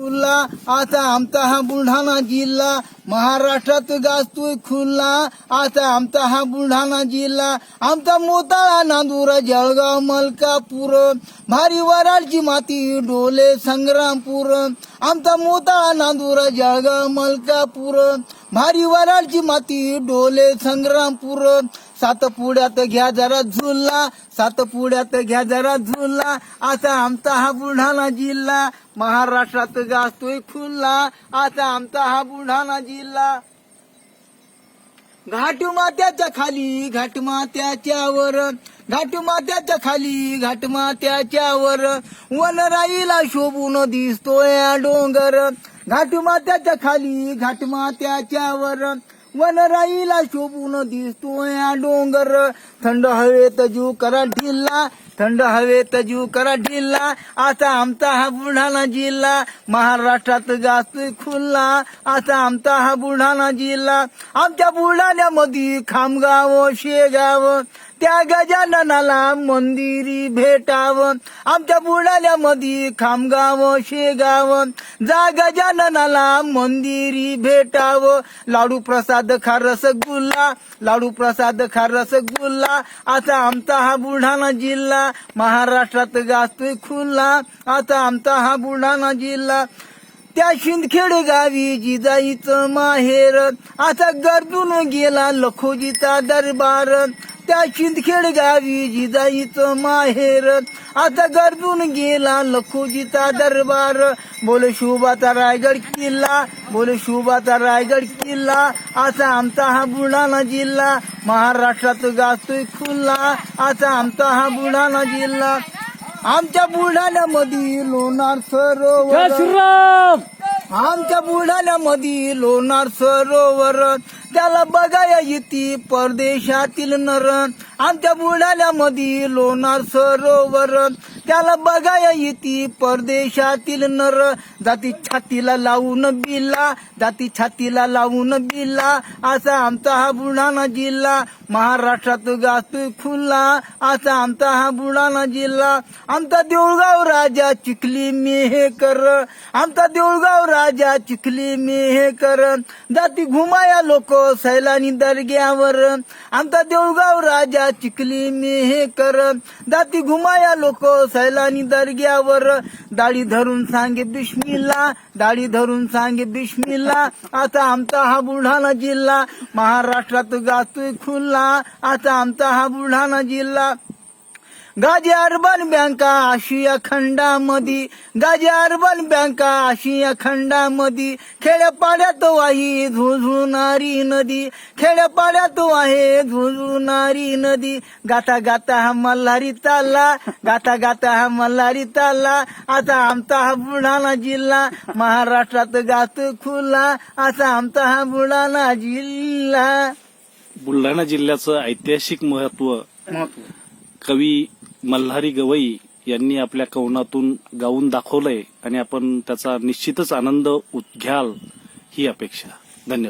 खुल्ला. आता आमचा हा बुलढाणा जिल्हा महाराष्ट्रात गाजतोय खुल्ला. आता आमचा हा बुलढाणा जिल्हा आमचा मोताळा नांदुरा जळगाव मलकापूर. भारी वराडची माती डोले संग्रामपूर. आमचा मोताळा नांदुरा जळगाव मलकापूर. भारी वराडची माती डोले संग्रामपूर. सात पुड्यात घ्या जरा झुल्ला सात पुड्यात घ्या जरा झुलला आता आमचा हा बुलढाणा जिल्हा महाराष्ट्रात गाजतोय खुल्ला आता आमचा हा बुलढाणा जिल्हा घाटू मात्याच्या खाली घाट मात्याच्या वर घाटू मात्याच्या खाली घाट मात्याच्या वर वनराईला शोभून दिसतोय डोंगर. घाटू मात्याच्या खाली घाट मात्याच्या वर वनराईला शोभून दिसतोय डोंगर. थंड हवेत जीव करा ढिल्ला थंड हवेत जीव करा ढिल्ला. आता आमचा हा बुलढाणा जिल्हा महाराष्ट्रात जास्त खुल्ला आता आमचा हा बुलढाणा जिल्हा आमच्या बुलढाण्यामध्ये खामगाव शेगाव. त्या गजाननाला मंदिरी भेटावं. आमच्या बुलढाण्यामध्ये खामगाव शेगाव. जा गजाननाला मंदिरी भेटावं. लाडू प्रसाद खारस गुल्ला लाडू प्रसाद खारस गुल्ला आता आमचा हा बुलढाणा जिल्हा महाराष्ट्रात गाजतोय खुल्ला आता आमचा हा बुलढाणा जिल्हा त्या शिंदखेड गावी जिजाईचं माहेर. आता गर्दून गेला लखोजीचा दरबार. त्या शिंदखेड गावी जिजाईचं माहेर. आता गरजून गेला लखोजीचा दरबार. बोल शुभाचा रायगड किल्ला बोल शुभाचा रायगड किल्ला. असा आमचा हा बुलढाणा जिल्हा. महाराष्ट्रात गाजतोय खुल्ला. असा आमचा हा बुलढाणा जिल्हा. आमच्या बुलढाण्यामध्ये लोणार सरोवर. आमच्या बुलढाण्यामध्ये लोणार सरोवर त्याला बघाया येते परदेशातील नर आमच्या बुलढाण्यामध्ये लोणार सरोवर त्याला बघाया येती परदेशातील नर. जाती छातीला लावून बिल्ला जाती छातीला लावून बिल्ला असा आमचा हा बुलढाणा जिल्हा. महाराष्ट्रात गाजतोय खुल्ला असा आमचा हा बुलढाणा जिल्हा. आमचा देऊळगाव राजा चिखली मेहेकर आमचा देऊळगाव राजा चिखली मेहेकर जाती घुमाया लोक सैलानी दर्ग्यावर. आमचा देऊळगाव राजा चिखली मेहेकर जाती घुमाया लोक सैलानी दर्ग्यावर. दाढी धरून सांगे बिस्मिल्ला दाढी धरून सांगे बिस्मिल्ला. आता आमचा हा बुलढाणा जिल्हा महाराष्ट्रात गातोय खुल्ला आता आमचा हा बुलढाणा जिल्हा गाजी अर्बन बँका आशिया खंडामध्ये गाजी अर्बन बँका आशिया खंडामध्ये खेड्यापाड्यात वाही झुझुणारी नदी. खेड्यापाड्यात आहे झुझुणारी नदी. गाता गाता हा मल्हारी चालला गाता गाता हा मल्हारी चालला आता आमचा हा बुलढाणा जिल्हा महाराष्ट्रात गात खुला. असा आमचा हा बुलढाणा जिल्हा. बुलढाणा जिल्ह्याचं ऐतिहासिक महत्त्व. कवी मल्हारी गवई यांनी आपल्या कवनातून गाऊन दाखवलंय आणि आपण त्याचा निश्चितच आनंद घ्याल ही अपेक्षा.